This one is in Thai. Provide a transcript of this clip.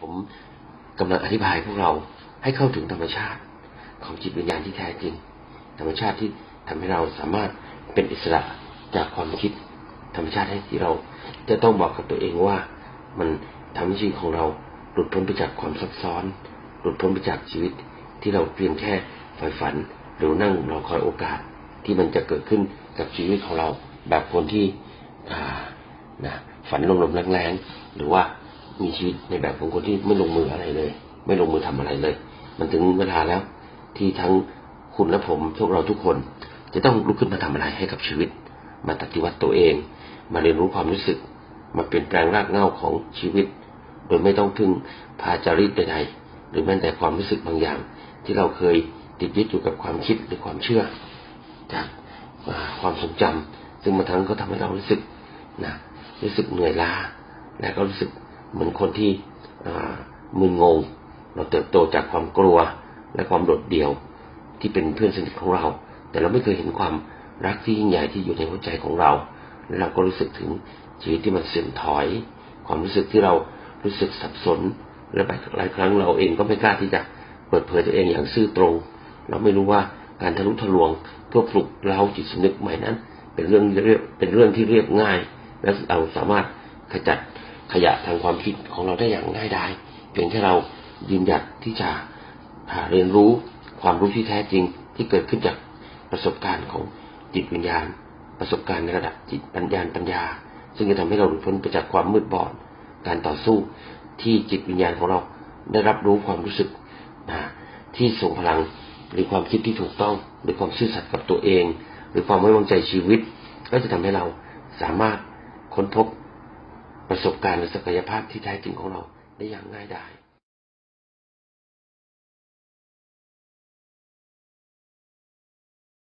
ผมกำลังอธิบายพวกเราให้เข้าถึงธรรมชาติของจิตวิญญาณที่แท้จริง ธรรมชาติที่ทำให้เราสามารถเป็นอิสระจากความคิด ธรรมชาติที่เรา จะต้องบอกกับตัวเองว่ามันทำให้ชีวิตของเราหลุดพ้นไปจากความซับซ้อน หลุดพ้นไปจากชีวิต ที่เราเพียงแค่ใฝ่ฝัน หรือนั่งรอคอยโอกาสที่มันจะเกิดขึ้นกับชีวิตของเราแบบคนที่อ่านะฝันลมๆแรงๆหรือว่า มีชีวิตในแบบของคนที่ไม่ลงมืออะไรเลย ไม่ลงมือทำอะไรเลย มันถึงเวลาแล้ว ที่ทั้งคุณและผมพวกเราทุกคน จะต้องลุกขึ้นมาทำอะไรให้กับชีวิต มาปฏิวัติตัวเอง มาเรียนรู้ความรู้สึก มาเปลี่ยนแปลงรากเหง้าของชีวิต โดยไม่ต้องพึ่งพาจารีตใดๆหรือแม้แต่ความรู้สึกบางอย่าง ที่เราเคยติดยึดอยู่กับความคิดหรือความเชื่อ จากความทรงจำซึ่งบางครั้งก็ทำให้เรารู้สึกนะรู้สึกเหนื่อยล้าและก็รู้สึก เหมือนคนที่มึนงง เราเติบโตจากความกลัวและความโดดเดี่ยวที่เป็นเพื่อนสนิทของเรา แต่เราไม่เคยเห็นความรักที่ยิ่งใหญ่ที่อยู่ในหัวใจของเรา และเราก็รู้สึกถึงชีวิตที่มันเสื่อมถอย ความรู้สึกที่เรารู้สึกสับสน และหลายครั้งเราเองก็ไม่กล้าที่จะเปิดเผยตัวเองอย่างซื่อตรง เราไม่รู้ว่าการทะลุทะลวงเพื่อปลุกเราจิตสำนึกใหม่นั้น เป็นเรื่องเรียบเป็นเรื่องที่เรียบง่าย และเราสามารถขจัด ขยะทางความคิดของเราได้อย่างง่ายดายเพียงแค่เรายืนหยัดที่จะเรียนรู้ความรู้ที่แท้จริงที่เกิดขึ้นจากประสบการณ์ของจิตวิญญาณ ประสบการณ์ในระดับจิตปัญญาปัญญา ซึ่งจะทำให้เราหลุดพ้นไปจากความมืดบอดการต่อสู้ที่จิตวิญญาณของเราได้รับรู้ความรู้สึกนะที่ส่งพลังหรือความคิดที่ถูกต้อง หรือความซื่อสัตย์กับตัวเอง หรือความไว้วางใจชีวิต ก็จะทำให้เราสามารถค้นพบ ประสบการณ์และศักยภาพที่แท้จริงของเราได้อย่างง่ายดาย